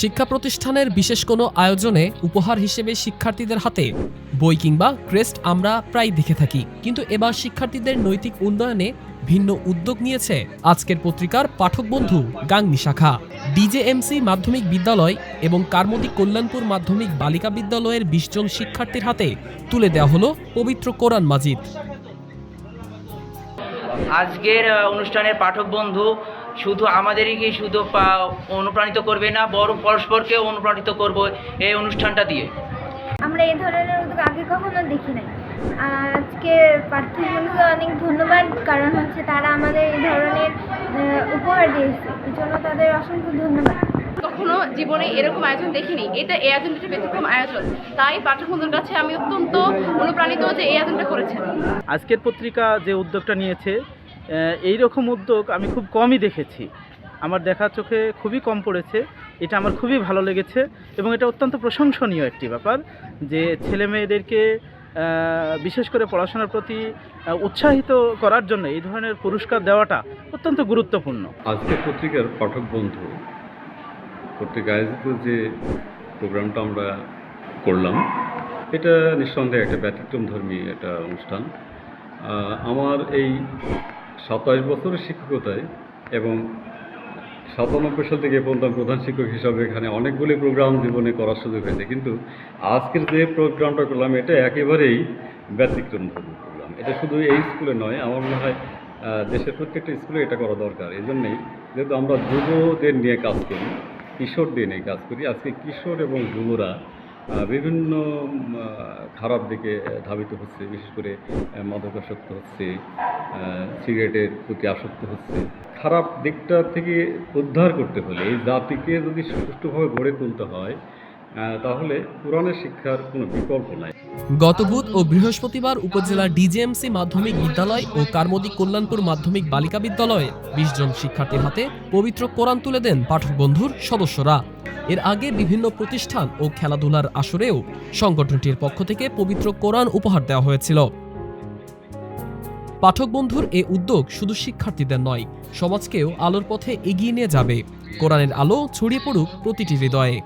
শিক্ষা প্রতিষ্ঠানের বিশেষ কোনো আয়োজনে উপহার হিসেবে শিক্ষার্থীদের হাতে বই কিংবা ক্রেস্ট আমরা প্রায় দেখে থাকি। কিন্তু এবার শিক্ষার্থীদের নৈতিক উন্নয়নে ভিন্ন উদ্যোগ নিয়েছে আজকের পত্রিকার পাঠক বন্ধু গাংনি শাখা। ডিজেএমসি মাধ্যমিক বিদ্যালয় এবং কারমদি কল্যাণপুর মাধ্যমিক বালিকা বিদ্যালয়ের বিশ জন শিক্ষার্থীর হাতে তুলে দেওয়া হলো পবিত্র কোরআন মাজিদ। আজকের অনুষ্ঠানের পাঠক বন্ধু শুধু আমাদেরকে শুধু অনুপ্রাণিত করবে না বরং পরস্পরকে অনুপ্রাণিত করব এই অনুষ্ঠানটা দিয়ে? আমরা এই ধরনের উদ্যোগ আগে কখনো দেখি নাই। আজকে পার্থিব বন্ধুকে অনেক ধন্যবাদ কারণ হচ্ছে তারা আমাদের এই ধরনের উপহার দিয়েছে। এই জন্য তাদের অসংখ্য ধন্যবাদ। কখনো জীবনে এরকম আয়োজন দেখিনি। এটা এই আয়োজনটা একটা ব্যতিক্রম আয়োজন। তাই পাঠক বন্ধুর কাছে আমি অত্যন্ত অনুপ্রাণিত যে এই আয়োজনটা করেছেন। আজকের পত্রিকা যে উদ্যোগটা নিয়েছে এই রকম উদ্যোগ আমি খুব কমই দেখেছি। আমার দেখা চোখে খুবই কম পড়েছে। এটা আমার খুবই ভালো লেগেছে এবং এটা অত্যন্ত প্রশংসনীয় একটি ব্যাপার যে ছেলে মেয়েদেরকে বিশেষ করে পড়াশোনার প্রতি উৎসাহিত করার জন্য এই ধরনের পুরস্কার দেওয়াটা অত্যন্ত গুরুত্বপূর্ণ। আজকের পত্রিকার পাঠক বন্ধু কর্তৃক আয়োজিত যে প্রোগ্রামটা আমরা করলাম, এটা নিঃসন্দেহে একটা ব্যতিক্রমধর্মী একটা অনুষ্ঠান। আমার এই সাতাশ বছরের শিক্ষকতায় এবং সাতানব্বই সাল থেকে পর্যন্ত প্রধান শিক্ষক হিসাবে এখানে অনেকগুলি প্রোগ্রাম জীবনে করার সুযোগ হয়েছে কিন্তু আজকের যে প্রোগ্রামটা করলাম, এটা একেবারেই ব্যতিক্রমধর্মী প্রোগ্রাম এটা শুধু এই স্কুলে নয়, আমার মনে হয় দেশের প্রত্যেকটা স্কুলে এটা করা দরকার। এই জন্যেই যেহেতু আমরা যুবদের নিয়ে কাজ করি, কিশোরদের নিয়ে কাজ করি, আজকে কিশোর এবং যুবরা বিভিন্ন খারাপ দিকে ধাবিত হচ্ছে, বিশেষ করে মাদকাসক্ত হচ্ছে সিগারেটের প্রতি আসক্ত হচ্ছে। খারাপ দিকটা থেকে উদ্ধার করতে হলে এই জাতিকে যদি সুষ্ঠুভাবে গড়ে তুলতে হয় তাহলে পুরাণের শিক্ষার কোনো বিকল্প নাই। গত বুধ ও বৃহস্পতিবার উপজেলা ডিজেএমসি মাধ্যমিক বিদ্যালয় ও কারমদি কল্যাণপুর মাধ্যমিক বালিকা বিদ্যালয়ে বিশ জন শিক্ষার্থীর হাতে পবিত্র কোরআন তুলে দেন পাঠক বন্ধুর সদস্যরা। এর আগে বিভিন্ন প্রতিষ্ঠান ও খেলাধুলার আসরেও সংগঠনটির পক্ষ থেকে পবিত্র কোরআন উপহার দেওয়া হয়েছিল। পাঠক বন্ধুর এ উদ্যোগ শুধু শিক্ষার্থীদের নয়, সমাজকেও আলোর পথে এগিয়ে নিয়ে যাবে। কোরআনের আলো ছড়িয়ে পড়ুক প্রতিটি হৃদয়ে।